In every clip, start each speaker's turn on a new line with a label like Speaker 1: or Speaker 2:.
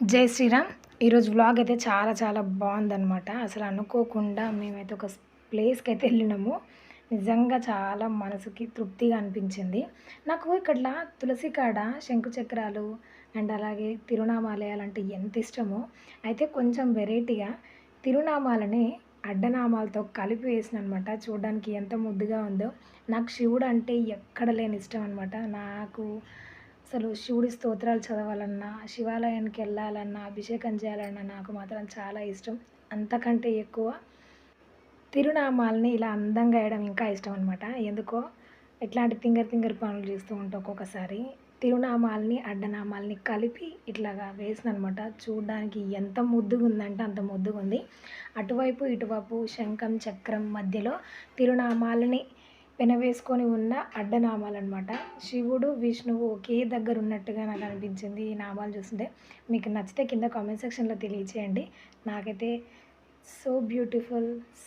Speaker 1: జై శ్రీరామ్. ఈరోజు వ్లాగ్ అయితే చాలా చాలా బాగుందనమాట అసలు అనుకోకుండా మేమైతే ఒక ప్లేస్కి అయితే వెళ్ళినాము. నిజంగా చాలా మనసుకి తృప్తిగా అనిపించింది. నాకు ఇక్కడ తులసి కాడ శంకు చక్రాలు అండ్ అలాగే తిరునామాలయాలు అంటే ఎంత ఇష్టమో అయితే కొంచెం వెరైటీగా తిరునామాలని అడ్డనామాలతో కలిపి వేసిన అనమాట చూడడానికి ఎంత ముద్దుగా ఉందో. నాకు శివుడు అంటే ఎక్కడ లేని ఇష్టం అనమాట నాకు అసలు శివుడి స్తోత్రాలు చదవాలన్నా శివాలయానికి వెళ్ళాలన్నా అభిషేకం చేయాలన్నా నాకు మాత్రం చాలా ఇష్టం. అంతకంటే ఎక్కువ తిరునామాలని ఇలా అందంగా వేయడం ఇంకా ఇష్టం అనమాట ఎందుకో ఇట్లాంటి తింగర్ తింగర్ పనులు చేస్తూ ఉంటాం ఒక్కొక్కసారి. తిరునామాలని అడ్డనామాలని కలిపి ఇట్లాగా వేసిన అనమాట చూడడానికి ఎంత ముద్దుగా ఉందంటే అంత ముద్దుగా ఉంది అటువైపు ఇటువైపు శంఖం చక్రం మధ్యలో తిరునామాలని పెనవేసుకొని ఉన్న అడ్డనామాలు అనమాట శివుడు విష్ణువు ఒకే దగ్గర ఉన్నట్టుగా నాకు అనిపించింది ఈ నామాలు చూస్తుంటే. మీకు నచ్చితే కింద కామెంట్ సెక్షన్లో తెలియచేయండి. నాకైతే so beautiful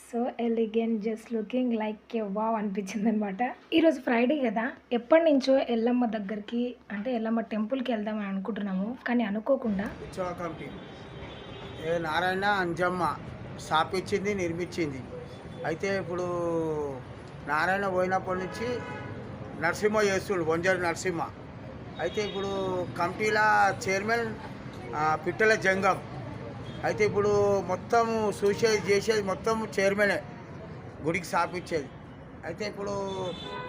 Speaker 1: so elegant just looking like a wow అనిపించింది అనమాట ఈరోజు ఫ్రైడే కదా. ఎప్పటి నుంచో ఎల్లమ్మ దగ్గరికి అంటే ఎల్లమ్మ టెంపుల్కి వెళ్దామని అనుకుంటున్నాము. కానీ అనుకోకుండా
Speaker 2: ఏ నారాయణ అంజమ్మ స్థాపించింది నిర్మించింది అయితే ఇప్పుడు నారాయణ పోయినప్పటి నుంచి నరసింహ చేస్తుడు వంజరి నరసింహ. అయితే ఇప్పుడు కమిటీల చైర్మన్ పిట్టల జంగం. అయితే ఇప్పుడు మొత్తం సూసైడ్ చేసేది మొత్తం చైర్మనే గుడికి స్థాపించేది అయితే ఇప్పుడు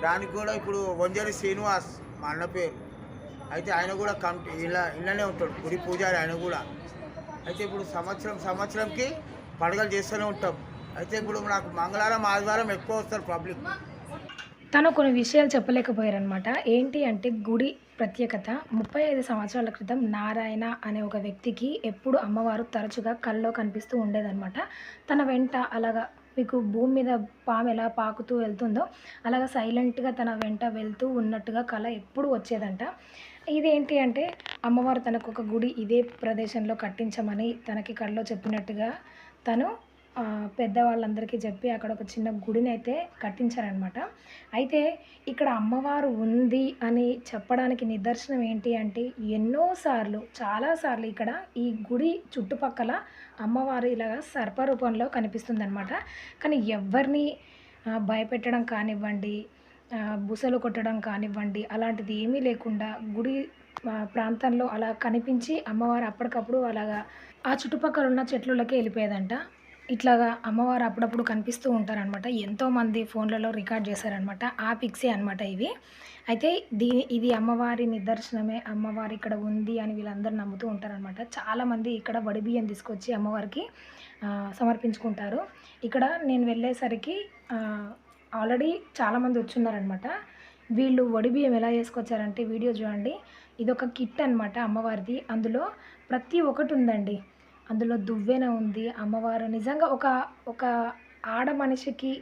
Speaker 2: దానికి కూడా ఇప్పుడు వంజరి శ్రీనివాస్ మా అన్న పేరు. అయితే ఆయన కూడా కమిటీ ఇలా ఇళ్ళనే ఉంటాడు గుడి పూజారి ఆయన కూడా. అయితే ఇప్పుడు సంవత్సరం సంవత్సరంకి పండుగలు చేస్తూనే ఉంటాం. అయితే ఇప్పుడు నాకు మంగళవారం ఆదివారం ఎక్కువ వస్తారు పబ్లిక్.
Speaker 1: తను కొన్ని విషయాలు చెప్పలేకపోయారనమాట ఏంటి అంటే గుడి ప్రత్యేకత. ముప్పై ఐదు సంవత్సరాల క్రితం నారాయణ అనే ఒక వ్యక్తికి ఎప్పుడు అమ్మవారు తరచుగా కల్లో కనిపిస్తూ ఉండేదన్నమాట. తన వెంట అలాగా మీకు భూమి మీద పాము ఎలా పాకుతూ వెళ్తుందో అలాగా సైలెంట్గా తన వెంట వెళ్తూ ఉన్నట్టుగా కళ ఎప్పుడు వచ్చేదంట. ఇదేంటి అంటే అమ్మవారు తనకు ఒక గుడి ఇదే ప్రదేశంలో కట్టించమని తనకి కళ్ళలో చెప్పినట్టుగా తను పెద్దవాళ్ళందరికీ చెప్పి అక్కడ ఒక చిన్న గుడిని అయితే కట్టించారనమాట అయితే ఇక్కడ అమ్మవారు ఉంది అని చెప్పడానికి నిదర్శనం ఏంటి అంటే ఎన్నోసార్లు చాలాసార్లు ఇక్కడ ఈ గుడి చుట్టుపక్కల అమ్మవారు ఇలాగా సర్పరూపంలో కనిపిస్తుందనమాట కానీ ఎవరిని భయపెట్టడం కానివ్వండి బుసలు కొట్టడం కానివ్వండి అలాంటిది ఏమీ లేకుండా గుడి ప్రాంతంలో అలా కనిపించి అమ్మవారు అప్పటికప్పుడు అలాగా ఆ చుట్టుపక్కల ఉన్న చెట్లలోకి వెళ్ళిపోయేదంట. ఇట్లాగా అమ్మవారు అప్పుడప్పుడు కనిపిస్తూ ఉంటారనమాట ఎంతోమంది ఫోన్లలో రికార్డ్ చేశారనమాట ఆ పిక్సే అనమాట ఇవి. అయితే దీని ఇది అమ్మవారి నిదర్శనమే. అమ్మవారి ఇక్కడ ఉంది అని వీళ్ళందరూ నమ్ముతూ ఉంటారనమాట చాలామంది ఇక్కడ వడిబియ్యం తీసుకొచ్చి అమ్మవారికి సమర్పించుకుంటారు. ఇక్కడ నేను వెళ్ళేసరికి ఆల్రెడీ చాలామంది వచ్చున్నారనమాట వీళ్ళు వడిబియ్యం ఎలా చేసుకొచ్చారంటే వీడియో చూడండి. ఇది ఒక కిట్ అనమాట అమ్మవారిది. అందులో ప్రతి ఒక్కటి ఉందండి. అందులో దువ్వెన ఉంది. అమ్మవారు నిజంగా ఒక ఒక ఆడ మనిషికి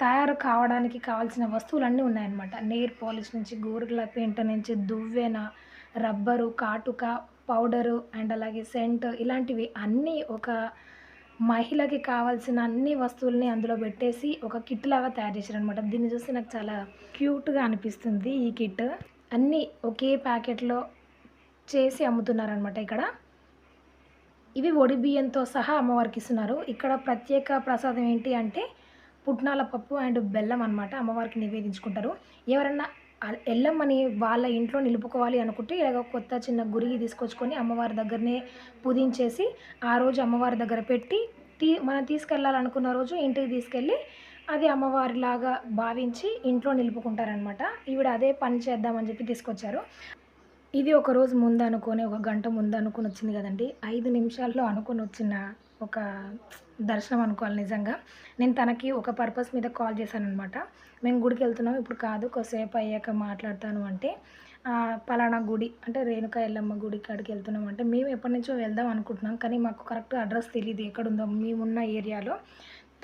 Speaker 1: తయారు కావడానికి కావాల్సిన వస్తువులన్నీ ఉన్నాయన్నమాట. నెయిర్ పాలిష్ నుంచి గోరుల పెయింట్ నుంచి దువ్వెన రబ్బరు కాటుక పౌడరు అండ్ అలాగే సెంట్ ఇలాంటివి అన్నీ ఒక మహిళకి కావాల్సిన అన్ని వస్తువుల్ని అందులో పెట్టేసి ఒక కిట్ లాగా తయారు చేశారనమాట దీన్ని చూస్తే నాకు చాలా క్యూట్గా అనిపిస్తుంది ఈ కిట్. అన్నీ ఒకే ప్యాకెట్లో చేసి అమ్ముతున్నారనమాట ఇక్కడ. ఇవి ఒడి బియ్యంతో సహా అమ్మవారికి ఇస్తున్నారు ఇక్కడ ప్రత్యేక ప్రసాదం ఏంటి అంటే పుట్నాల పప్పు అండ్ బెల్లం అనమాట అమ్మవారికి నివేదించుకుంటారు. ఎవరన్నా ఎల్లమ్మని వాళ్ళ ఇంట్లో నిలుపుకోవాలి అనుకుంటే ఇలాగ కొత్త చిన్న గురికి తీసుకొచ్చుకొని అమ్మవారి దగ్గరనే పూజించేసి ఆ రోజు అమ్మవారి దగ్గర పెట్టి తీ మనం తీసుకెళ్ళాలనుకున్న రోజు ఇంటికి తీసుకెళ్ళి అది అమ్మవారిలాగా భావించి ఇంట్లో నిలుపుకుంటారనమాట ఈవిడ అదే పని చేద్దామని చెప్పి తీసుకొచ్చారు. ఇది ఒక రోజు ముందు అనుకొని ఒక గంట ముందు అనుకుని వచ్చింది కదండి. ఐదు నిమిషాల్లో అనుకుని వచ్చిన ఒక దర్శనం అనుకోవాలి నిజంగా. నేను తనకి ఒక పర్పస్ మీద కాల్ చేశాను అనమాట మేము గుడికి వెళ్తున్నాం ఇప్పుడు కాదు కొద్దిసేపు అయ్యాక మాట్లాడతాను అంటే పలానా గుడి అంటే రేణుకా ఎల్లమ్మ గుడి కాడికి వెళ్తున్నాం అంటే మేము ఎప్పటి నుంచో వెళ్దాం అనుకుంటున్నాం కానీ మాకు కరెక్ట్ అడ్రస్ తెలియదు ఎక్కడుందో మేమున్న ఏరియాలో.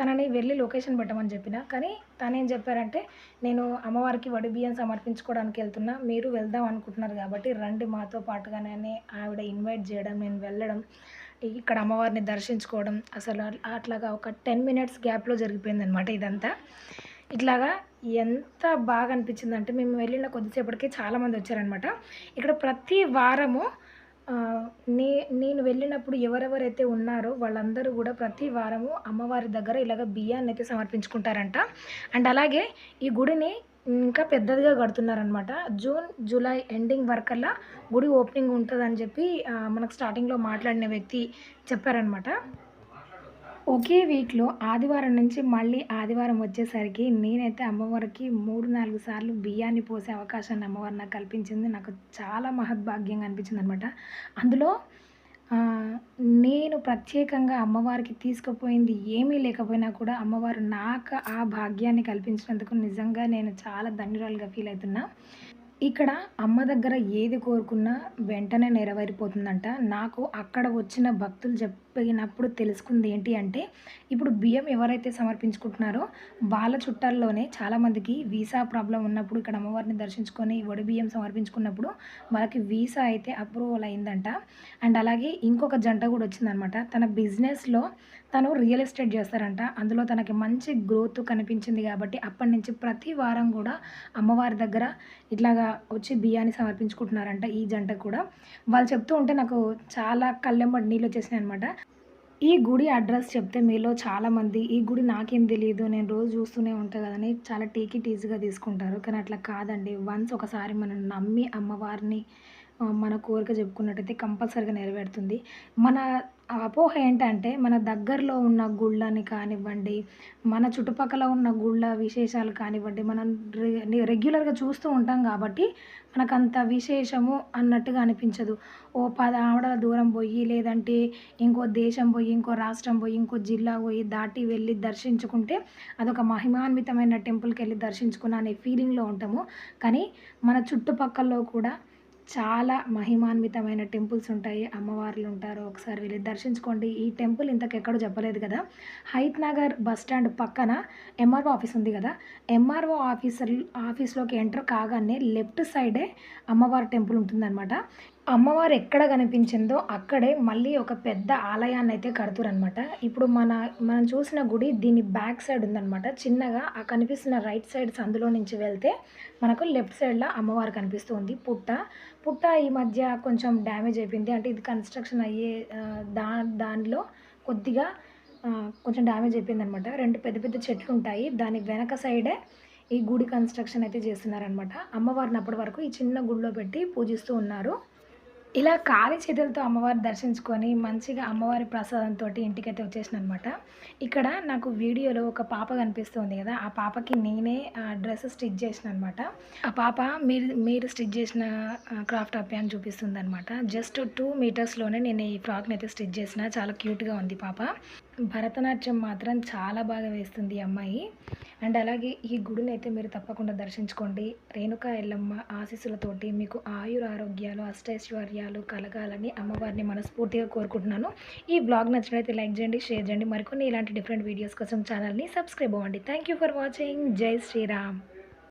Speaker 1: తనని వెళ్ళి లొకేషన్ పెట్టమని చెప్పిన. కానీ తను ఏం చెప్పారంటే నేను అమ్మవారికి వడి బియ్యం సమర్పించుకోవడానికి వెళ్తున్నా. మీరు వెళ్దాం అనుకుంటున్నారు కాబట్టి రండి మాతో పాటుగానే ఆవిడ ఇన్వైట్ చేయడం నేను వెళ్ళడం ఇక్కడ అమ్మవారిని దర్శించుకోవడం. అసలు అట్లా- అట్లాగా ఒక టెన్ మినిట్స్ గ్యాప్లో జరిగిపోయింది అనమాట ఇదంతా. ఇట్లాగా ఎంత బాగా అనిపించిందంటే మేము వెళ్ళిన కొద్దిసేపటికి చాలామంది వచ్చారనమాట ఇక్కడ ప్రతి వారము నే నేను వెళ్ళినప్పుడు ఎవరెవరైతే ఉన్నారో వాళ్ళందరూ కూడా ప్రతి వారము అమ్మవారి దగ్గర ఇలాగ బియ్యాన్ని అయితే సమర్పించుకుంటారంట. అండ్ అలాగే ఈ గుడిని ఇంకా పెద్దదిగా కడుతున్నారనమాట జూన్ జూలై ఎండింగ్ వరకల్లా గుడి ఓపెనింగ్ ఉంటుందని చెప్పి మనకు స్టార్టింగ్లో మాట్లాడిన వ్యక్తి చెప్పారనమాట ఒకే వీక్లో ఆదివారం నుంచి మళ్ళీ ఆదివారం వచ్చేసరికి నేనైతే అమ్మవారికి మూడు నాలుగు సార్లు బియ్యాన్ని పోసే అవకాశాన్ని అమ్మవారు నాకు కల్పించింది. నాకు చాలా మహద్భాగ్యంగా అనిపించింది అనమాట అందులో నేను ప్రత్యేకంగా అమ్మవారికి తీసుకుపోయింది ఏమీ లేకపోయినా కూడా అమ్మవారు నాకు ఆ భాగ్యాన్ని కల్పించినందుకు నిజంగా నేను చాలా ధన్యురాలుగా ఫీల్ అవుతున్నా. ఇక్కడ అమ్మ దగ్గర ఏది కోరుకున్నా వెంటనే నెరవేరిపోతుందంట. నాకు అక్కడ వచ్చిన భక్తులు చెప్పినప్పుడు తెలుసుకుంది ఏంటి అంటే ఇప్పుడు బియ్యం ఎవరైతే సమర్పించుకుంటున్నారో వాళ్ళ చుట్టాల్లోనే చాలామందికి వీసా ప్రాబ్లం ఉన్నప్పుడు ఇక్కడ అమ్మవారిని దర్శించుకొని వడి బియ్యం సమర్పించుకున్నప్పుడు వాళ్ళకి వీసా అయితే అప్రూవల్ అయిందంట. అండ్ అలాగే ఇంకొక జంట కూడా వచ్చిందనమాట. తన బిజినెస్లో తను రియల్ ఎస్టేట్ చేస్తారంట. అందులో తనకి మంచి గ్రోత్ కనిపించింది కాబట్టి అప్పటి నుంచి ప్రతి వారం కూడా అమ్మవారి దగ్గర ఇట్లాగా వచ్చి బియ్యాన్ని సమర్పించుకుంటున్నారంట ఈ జంట కూడా. వాళ్ళు చెప్తూ ఉంటే నాకు చాలా కళ్ళెంబడి నీళ్ళు వచ్చేసినాయి అనమాట ఈ గుడి అడ్రస్ చెప్తే మీలో చాలామంది ఈ గుడి నాకేం తెలియదు నేను రోజు చూస్తూనే ఉంటాను కదని చాలా టేకి టీజీగా తీసుకుంటారు. కానీ అట్లా కాదండి. వన్స్ ఒకసారి మనం నమ్మి అమ్మవారిని మన కోరిక చెప్పుకున్నట్టయితే కంపల్సరీగా నెరవేరుతుంది. మన అపోహ ఏంటంటే మన దగ్గరలో ఉన్న గుళ్ళని కానివ్వండి మన చుట్టుపక్కల ఉన్న గుళ్ళ విశేషాలు కానివ్వండి మనం రె- రెగ్యులర్గా చూస్తూ ఉంటాం కాబట్టి మనకు అంత విశేషము అన్నట్టుగా అనిపించదు. ఓ పది ఆవిడల దూరం పోయి లేదంటే ఇంకో దేశం పోయి ఇంకో రాష్ట్రం పోయి ఇంకో జిల్లా పోయి దాటి వెళ్ళి దర్శించుకుంటే అదొక మహిమాన్వితమైన టెంపుల్కి వెళ్ళి దర్శించుకున్న అనే ఫీలింగ్లో ఉంటాము. కానీ మన చుట్టుపక్కల్లో కూడా చాలా మహిమాన్వితమైన టెంపుల్స్ ఉంటాయి. అమ్మవార్లు ఉంటారు. ఒకసారి వెళ్ళి దర్శించుకోండి. ఈ టెంపుల్ ఇంతకెక్కడో చెప్పలేదు కదా. హైత్ నగర్ బస్ స్టాండ్ పక్కన ఎంఆర్ఓ ఆఫీస్ ఉంది కదా. ఎంఆర్ఓ ఆఫీసర్ ఆఫీస్లోకి ఎంటర్ కాగానే లెఫ్ట్ సైడే అమ్మవారి టెంపుల్ ఉంటుందన్నమాట. అమ్మవారు ఎక్కడ కనిపించిందో అక్కడే మళ్ళీ ఒక పెద్ద ఆలయాన్ని అయితే కడుతురనమాట ఇప్పుడు మన మనం చూసిన గుడి దీని బ్యాక్ సైడ్ ఉందన్నమాట. చిన్నగా ఆ కనిపిస్తున్న రైట్ సైడ్ సందులో నుంచి వెళ్తే మనకు లెఫ్ట్ సైడ్లో అమ్మవారు కనిపిస్తుంది. పుట్ట పుట్ట ఈ మధ్య కొంచెం డ్యామేజ్ అయిపోయింది. అంటే ఇది కన్స్ట్రక్షన్ అయ్యే దా దానిలో కొద్దిగా కొంచెం డ్యామేజ్ అయిపోయింది అనమాట రెండు పెద్ద పెద్ద చెట్లు ఉంటాయి. దాని వెనక సైడే ఈ గుడి కన్స్ట్రక్షన్ అయితే చేస్తున్నారనమాట అమ్మవారిని అప్పటి వరకు ఈ చిన్న గుడిలో పెట్టి పూజిస్తూ ఉన్నారు. ఇలా ఖాళీ చేతులతో అమ్మవారి దర్శించుకొని మంచిగా అమ్మవారి ప్రసాదంతో ఇంటికైతే వచ్చేసిన అనమాట ఇక్కడ నాకు వీడియోలో ఒక పాప కనిపిస్తుంది కదా ఆ పాపకి నేనే డ్రెస్ స్టిచ్ చేసిన అనమాట ఆ పాప మీరు మీరు స్టిచ్ చేసిన క్రాఫ్ట్ అప్పి అని చూపిస్తుంది అనమాట జస్ట్ టూ మీటర్స్లోనే నేను ఈ ఫ్రాక్ని అయితే స్టిచ్ చేసిన చాలా క్యూట్గా ఉంది పాప. భరతనాట్యం మాత్రం చాలా బాగా వేస్తుంది ఈ అమ్మాయి. అండ్ అలాగే ఈ గుడిని అయితే మీరు తప్పకుండా దర్శించుకోండి. రేణుకా ఎల్లమ్మ ఆశీస్సులతోటి మీకు ఆయుర ఆరోగ్యాలు అష్టైశ్వర్యాలు కలగాలని అమ్మవారిని మనస్ఫూర్తిగా కోరుకుంటున్నాను. ఈ బ్లాగ్ నచ్చినట్లయితే లైక్ చేయండి షేర్ చేయండి. మరికొన్ని ఇలాంటి డిఫరెంట్ వీడియోస్ కోసం ఛానల్ని సబ్స్క్రైబ్ అవ్వండి. థ్యాంక్ యూ ఫర్ వాచింగ్ జై శ్రీరామ్.